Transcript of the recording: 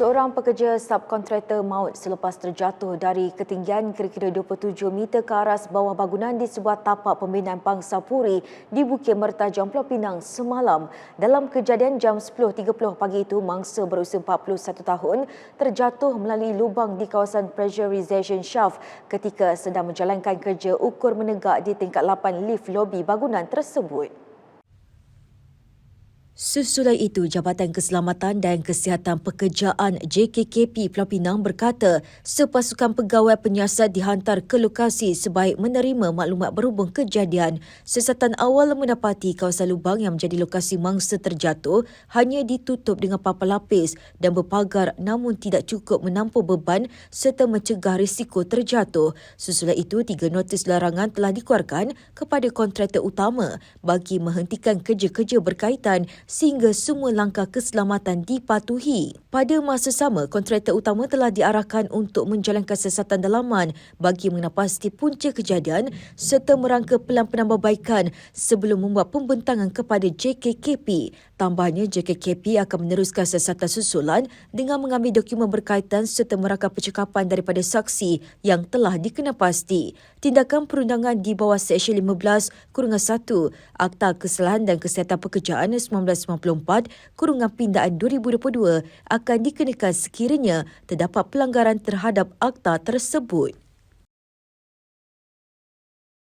Seorang pekerja subkontraktor maut selepas terjatuh dari ketinggian kira-kira 27 meter ke aras bawah bangunan di sebuah tapak pembinaan Bangsa Puri di Bukit Mertajam Pulau Pinang semalam. Dalam kejadian jam 10.30 pagi itu, mangsa berusia 41 tahun terjatuh melalui lubang di kawasan pressurization shaft ketika sedang menjalankan kerja ukur menegak di tingkat 8 lift lobi bangunan tersebut. Sesudah itu, Jabatan Keselamatan dan Kesihatan Pekerjaan JKKP Pulau Pinang berkata sepasukan pegawai penyiasat dihantar ke lokasi sebaik menerima maklumat berhubung kejadian. Sesatan awal mendapati kawasan lubang yang menjadi lokasi mangsa terjatuh hanya ditutup dengan papan lapis dan berpagar namun tidak cukup menampung beban serta mencegah risiko terjatuh. Sesudah itu, tiga notis larangan telah dikeluarkan kepada kontraktor utama bagi menghentikan kerja-kerja berkaitan sehingga semua langkah keselamatan dipatuhi. Pada masa sama, kontraktor utama telah diarahkan untuk menjalankan siasatan dalaman bagi mengenapasti punca kejadian serta merangka pelan penambahbaikan sebelum membuat pembentangan kepada JKKP. Tambahnya, JKKP akan meneruskan siasatan susulan dengan mengambil dokumen berkaitan serta merakam percakapan daripada saksi yang telah dikenapasti. Tindakan perundangan di bawah Seksyen 15 kurungan 1 Akta Kesalahan dan Kesihatan Pekerjaan 1994 kurungan pindaan 2022 akan dikenakan sekiranya terdapat pelanggaran terhadap akta tersebut.